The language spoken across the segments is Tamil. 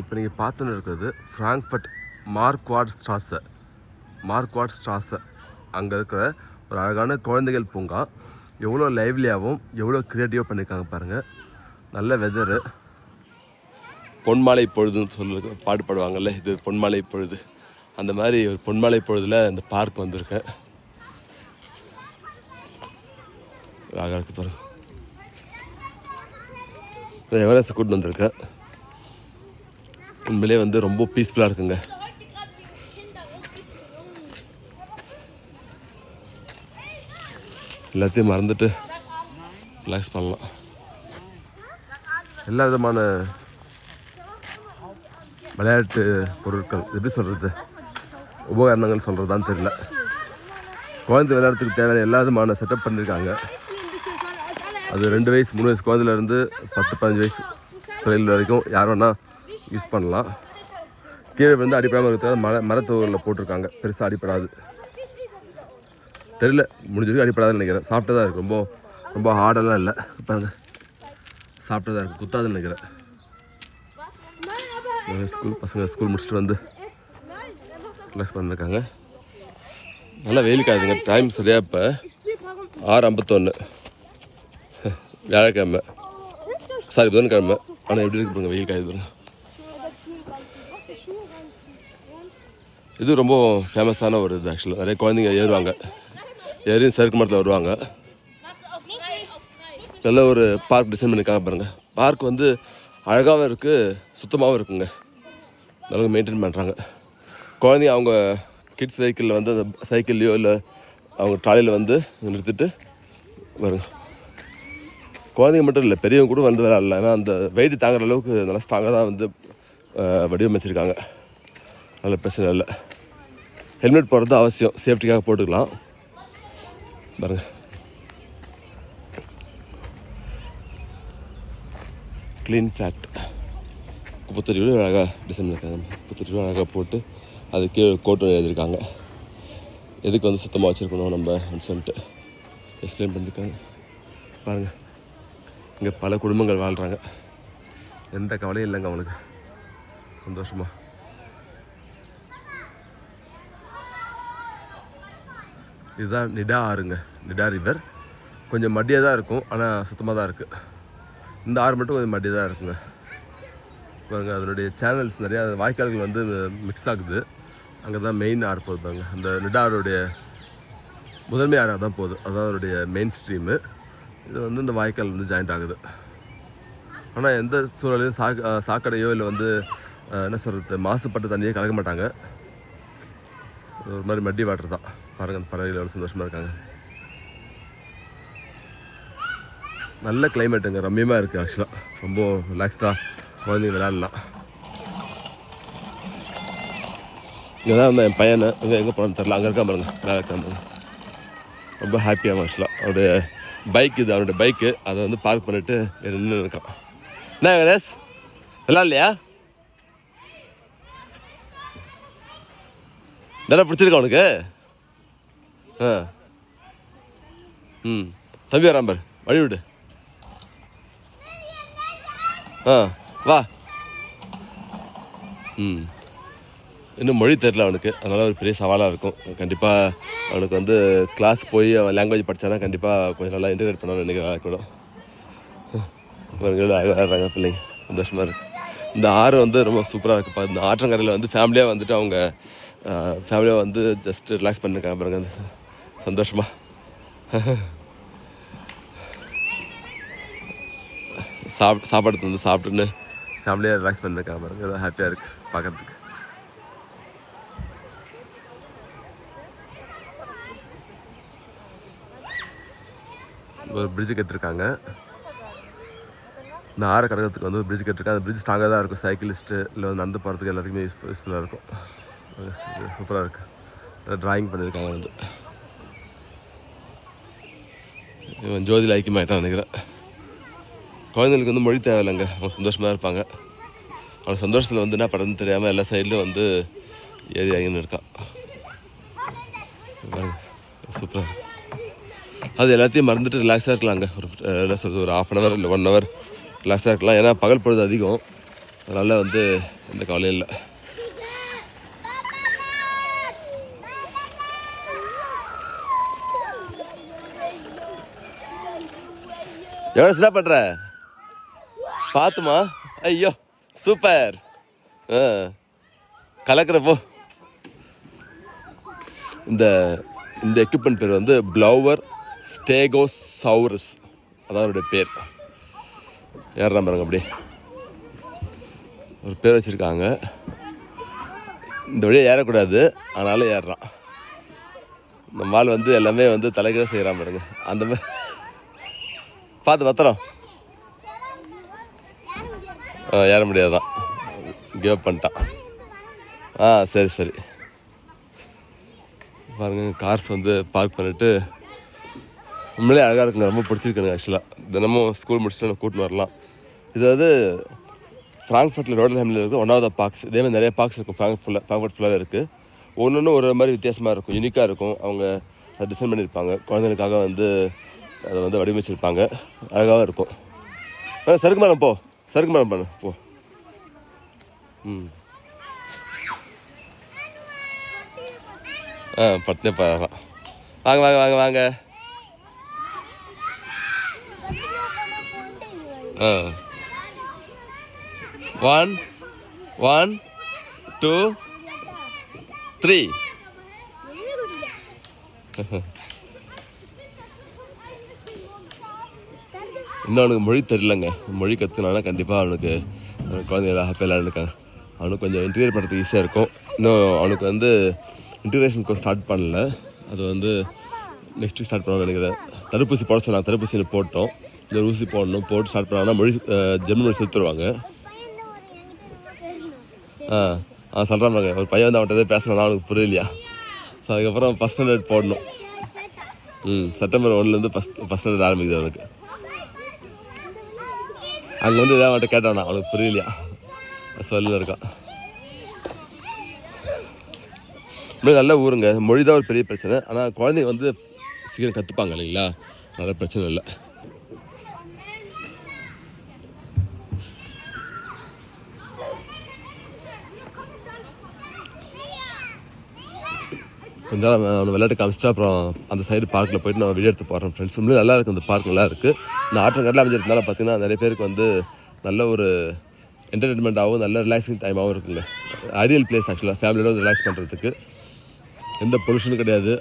இப்போ நீங்கள் பார்த்துன்னு இருக்கிறது ஃப்ராங்க்ஃபர்ட் மார்க்வாட் ஸ்ட்ராஸை மார்க்வாட் ஸ்ட்ராஸை அங்கே இருக்கிற ஒரு அழகான குழந்தைகள் பூங்கா. எவ்வளோ லைவ்லியாகவும் எவ்வளோ க்ரியேட்டிவாக பண்ணியிருக்காங்க பாருங்கள் நல்ல வெதரு பொன்மாலை பொழுதுன்னு சொல்லி பாட்டு இது பொன்மாலை பொழுது. அந்த மாதிரி ஒரு பொன்மாலை பொழுதில் இந்த பார்க் வந்திருக்கேன். அழகாக இருக்கு பாருங்கள் எவரெஸ்ட் கூட்டு வந்திருக்கேன். உண்மையிலே வந்து ரொம்ப பீஸ்ஃபுல்லாக இருக்குங்க. எல்லாத்தையும் மறந்துட்டு ரிலாக்ஸ் பண்ணலாம். எல்லா விதமான விளையாட்டு பொருட்கள் எப்படி சொல்கிறது உபகரணங்கள் சொல்கிறதான்னு தெரியல. குழந்தை விளையாடுறதுக்கு தேவையான எல்லா விதமான செட்டப் பண்ணியிருக்காங்க அது ரெண்டு வயசு மூணு வயசு குழந்தையிலேருந்து பத்து பதினஞ்சு வயசு பிள்ளைகள் வரைக்கும் யார் வேணால் யூஸ் பண்ணலாம். கீழே வந்து அடிப்படாமல் இருக்கிறது மர மரத்தொகையில் போட்டிருக்காங்க. பெருசாக அடிப்படாது. தெரியல முடிஞ்ச வரைக்கும் அடிப்படாதுன்னு நினைக்கிறேன். சாப்பிட்டதா இருக்குது ரொம்ப ரொம்ப ஹார்டெல்லாம் இல்லை. பாருங்க. சாப்பிட்டதாக இருக்குது குத்தாதுன்னு நினைக்கிறேன். ஸ்கூல் பசங்க ஸ்கூல் முடிச்சுட்டு வந்து ரிலாக்ஸ் பண்ணிருக்காங்க. நல்லா வெயில் காதுங்க டைம் சரியாக இப்போ ஆறு ஐம்பத்தொன்று வியாழக்கிழமை. சாரி புதன்கிழமை. ஆனால் எப்படி இருக்கு பாருங்க வெயில் காயுது பாருங்க. இது ரொம்ப ஃபேமஸான ஒரு இது ஆக்சுவலாக நிறைய குழந்தைங்க ஏறுவாங்க. ஏறி சறுக்கு மரத்தில் வருவாங்க. நல்ல ஒரு பார்க் டிசைன் பண்ணியிருக்காங்க பாருங்க. பார்க் வந்து அழகாகவும் இருக்குது சுத்தமாகவும் இருக்குங்க. நல்லா மெயின்டைன் பண்ணுறாங்க குழந்தைங்க அவங்க கிட்ஸ் சைக்கிளில் வந்து அந்த சைக்கிள்லையோ இல்லை அவங்க ட்ராலியில் வந்து நிறுத்திட்டு வருங்க. குழந்தைங்க மட்டும் இல்லை பெரியவங்க கூட வந்து விளையாடல ஏன்னா அந்த வெயிட் தாங்குற அளவுக்கு நல்லா ஸ்ட்ராங்காக தான் வந்து வடிவமைச்சிருக்காங்க. நல்ல பிரச்சனை இல்லை. ஹெல்மெட் போடுறது அவசியம். சேஃப்டிக்காக போட்டுக்கலாம். பாருங்க. க்ளீன் ஃபேட் குப்பத்தொட்டியோடு அழகாக டிசைன் பண்ணியிருக்காங்க குப்பத்தொட்டியோடு அழகாக போட்டு அது கீழே கோட்டு எழுதியிருக்காங்க. எதுக்கு வந்து சுத்தமாக வச்சுருக்கணும் நம்ம அப்படின்னு சொல்லிட்டு எக்ஸ்பிளைன் பண்ணியிருக்காங்க பாருங்கள் இங்கே பல குடும்பங்கள் வாழ்கிறாங்க எந்த கவலையும் இல்லைங்க அவனுக்கு சந்தோஷமாக இதுதான் நிடா ஆறுங்க. நிடா ரிவர் கொஞ்சம் மடியாக தான் இருக்கும் ஆனால் சுத்தமாக தான் இருக்குது இந்த ஆறு மட்டும் கொஞ்சம் மடியாக தான் இருக்குங்க. பாருங்கள் அதனுடைய சேனல்ஸ் நிறையா வாய்க்கால்கள் வந்து மிக்ஸ் ஆகுது. அங்கே தான் மெயின் ஆறு போகுது பாருங்க. அந்த நிடா ஆறுடைய முதன்மை ஆறாக தான் போகுது. அதான் அதனுடைய மெயின் ஸ்ட்ரீமு இது வந்து இந்த வாய்க்கால் வந்து ஜாயிண்ட் ஆகுது. ஆனால் எந்த சூழலையும் சா சாக்கடையோ இல்லை வந்து என்ன சொல்கிறது மாசுபட்ட தண்ணியே கலக்க மாட்டாங்க. ஒரு மாதிரி மட்டி வாட்டர் தான். பாருங்கள் பறவைகள் எவ்வளோ சந்தோஷமாக இருக்காங்க. நல்ல கிளைமேட்டுங்க ரம்மியமாக இருக்குது ஆக்சுவலாக ரொம்ப ரிலாக்ஸ்டாக குழந்தைங்க விளையாடலாம். இங்கே தான் வந்து என் பையனை. அங்கே எங்கே போனோம் தெரில அங்கே இருக்கா பாருங்க. விளையாடுறான் பாருங்க. ரொம்ப ஹாப்பியாக ஆக்சுவலாக அவருடைய பைக் இது அவனுடைய பைக்கு அதை வந்து பார்க் பண்ணிவிட்டு நின்று இருக்கான். என்ன கணேஷ் விளாட்லையா நல்லா பிடிச்சிருக்கா உனக்கு? ஆ. ம். தம்பி வரான் பாரு. வழி விடு. ஆ வா. ம். இன்னும் மொழி தெரில அவனுக்கு. அதனால் ஒரு பெரிய சவாலாக இருக்கும். கண்டிப்பாக அவனுக்கு வந்து கிளாஸ் போய் அவன் லாங்குவேஜ் படித்தானா கண்டிப்பாக கொஞ்சம் நல்லா இன்டகிரேட் பண்ணணும்னு நினைக்கிறேன் கூட. ஆடுறாங்க பிள்ளைங்க. சந்தோஷமாக இருக்கு. இந்த ஆறு வந்து ரொம்ப சூப்பராக இருக்குப்பா. இந்த ஆற்றங்கரையில் வந்து ஃபேமிலியாக வந்துட்டு அவங்க ஃபேமிலியாக வந்து ஜஸ்ட் ரிலாக்ஸ் பண்ணிருக்காங்க பாருங்க அந்த சந்தோஷமாக சாப் சாப்பாடு வந்து சாப்பிட்டுன்னு ஃபேமிலியாக ரிலாக்ஸ் பண்ணிருக்காங்க பாருங்க எல்லாம் ஹாப்பியாக இருக்குது பார்க்குறதுக்கு ஒரு பிரிட்ஜ் கட்டிருக்காங்க. இந்த ஆறு கடகத்துக்கு வந்து ஒரு பிரிட்ஜ் கட்டிருக்காங்க. அந்த பிரிட்ஜ் ஸ்ட்ராங்காக தான் இருக்கும் சைக்கிளிஸ்ட்டு இல்லை வந்து நடந்து போகிறதுக்கு எல்லாத்துக்குமே யூஸ் யூஸ்ஃபுல்லாக இருக்கும். சூப்பராக இருக்குது ட்ராயிங் பண்ணியிருக்காங்க வந்து. இவன் ஜோதியில் ஐக்கியமாயிட்டான் நினைக்கிறேன். குழந்தைங்களுக்கு வந்து மொழி தேவையில்லைங்க. அவங்க சந்தோஷமாக இருப்பாங்க. அவன் சந்தோஷத்தில் வந்து என்ன படம்னு தெரியாமல் எல்லா சைட்லையும் வந்து ஏறி ஆகின்னு இருக்கான். சூப்பராக அது எல்லாத்தையும் மறந்துட்டு ரிலாக்ஸாக இருக்கலாங்க. ஒரு என்ன ஒரு ஆஃப் அன் ஹவர் இல்லை ஒன் ஹவர் ரிலாக்ஸாக இருக்கலாம். ஏன்னா பகல் பொழுது அதிகம். அதனால் வந்து எந்த கவலையும் இல்லை. எவ்வளோ என்ன பண்ணுற பார்த்துமா ஐயோ சூப்பர். ஆ கலக்கிறப்போ இந்த இந்த எக்யூப்மெண்ட் பேர் வந்து ப்ளவர் ஸ்டேகோசௌரஸ் அதான் அவருடைய பேர். ஏறாம பாருங்க அப்படி ஒரு பேர் வச்சுருக்காங்க. இந்த வழியாக ஏறக்கூடாது. அதனால ஏறுறான். இந்த மால் வந்து எல்லாமே வந்து தலைகீழ செய்கிறான் பாருங்க. அந்த மாதிரி பார்த்து பத்திரம். ஆ ஏற முடியாதான் கிவ் பண்ணிட்டான். ஆ சரி சரி. பாருங்க கார்ஸ் வந்து பார்க் பண்ணிட்டு உண்மையிலே அழகாக இருக்குங்க. ரொம்ப பிடிச்சிருக்குங்க ஆக்சுவலாக தினமும் ஸ்கூல் முடிச்சுட்டு நான் கூட்டின்னு வரலாம். இது வந்து ஃப்ராங்க்ஃபர்ட்டில் ரோடல் ஹேமில் இருக்குது ஒன் ஆஃப் த பார்க்ஸ் இதே மாதிரி நிறைய பார்க்ஸ் இருக்கும் ஃப்ராங்க் ஃபுல்லாக ஃப்ராங்க்ஃபர்ட் ஃபுல்லாகவே இருக்குது ஒன்று ஒன்று ஒரு மாதிரி வித்தியாசமாக இருக்கும் யூனிக்காக இருக்கும். அவங்க அதை டிசைன் பண்ணியிருப்பாங்க. குழந்தைகளுக்காக வந்து அதை வந்து வடிவமைச்சிருப்பாங்க. அழகாகவும் இருக்கும். ஆ, சருக்கு மேடம் போ. சருக்கு மேடம் பண்ணு. போ. ம். ஆ பட்டனே பாருலாம் வாங்க வாங்க வாங்க வாங்க. ஆ. ஒன் ஒன் டூ த்ரீ இன்னும் அவனுக்கு மொழி தெரியலங்க. மொழி கற்றுனானா கண்டிப்பாக அவனுக்கு அவனுக்கு குழந்தைங்க ஹாப்பியாக அவனுக்கு கொஞ்சம் இன்டீரியர் பண்ணுறதுக்கு ஈஸியாக இருக்கும். இன்னும் அவனுக்கு வந்து இன்டீரியேஷன் கோர்ஸ் ஸ்டார்ட் பண்ணல. அது வந்து நெக்ஸ்ட் ஸ்டார்ட் பண்ணுவாங்க நினைக்கிறேன். தடுப்பூசி போட சொன்னாங்க. தடுப்பூசியில் போட்டோம். இந்த ஊசி போடணும். போட்டு ஸ்டார்ட் பண்ணாங்கன்னா மொழி ஜெர்மன் மொழி செலுத்துருவாங்க ஆ ஆ சொல்கிறாங்க ஒரு பையன் வந்து அவன்கிட்ட எதாவது பேசினா அவனுக்கு புரியலையா? ஸோ அதுக்கப்புறம் ஃபஸ்ட் ஸ்டாண்டர்ட் போடணும். ம் செப்டம்பர் ஒன்லேருந்து ஃபஸ்ட் ஃபஸ்ட் ஸ்டாண்டர்ட் ஆரம்பிக்குது அவனுக்கு. அங்கே வந்து இதான் அவன்கிட்ட கேட்டானா அவனுக்கு புரியலையா? சொல்ல இருக்கான் இப்படி நல்ல ஊருங்க. மொழி தான் ஒரு பெரிய பிரச்சனை. ஆனால் குழந்தைங்க வந்து சீக்கிரம் கற்றுப்பாங்க இல்லைங்களா? நல்ல பிரச்சனை இல்லை. கொஞ்ச நேரம் அவனை விளையாட்டு காமிச்சிட்டு அப்புறம் அந்த சைடு பார்க்கில் போயிட்டு நான் வீடியோ எடுத்து போகிறோம் ஃப்ரெண்ட்ஸ் உண்மையிலே நல்லா இருக்குது அந்த பார்க் நல்லா இருக்குது நான் ஆற்றங்கடல அமைஞ்சிருந்தனால பார்த்தீங்கன்னா நிறைய பேருக்கு வந்து நல்ல ஒரு என்டர்டெயின்மெண்ட்டாகவும் நல்ல ரிலாக்ஸிங் டைமாகவும் இருக்குங்க. ஐடியல் பிளேஸ் ஆக்சுவலாக ஃபேமிலியோட ரிலாக்ஸ் பண்ணுறதுக்கு எந்த பொல்யூஷனும் கிடையாது.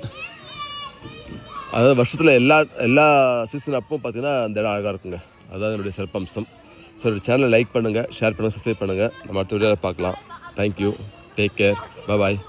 அதாவது வருஷத்தில் எல்லா எல்லா சீசன் அப்பவும் பார்த்தீங்கன்னா அந்த இடம் அழகாக இருக்குங்க. அதான் என்னுடைய சிறப்பம்சம். ஸோ சேனலை லைக் பண்ணுங்கள் ஷேர் பண்ணுங்கள் சப்ஸ்கிரைப் பண்ணுங்கள் நம்ம அடுத்த வீடியோவில் பார்க்கலாம். Thank you take care bye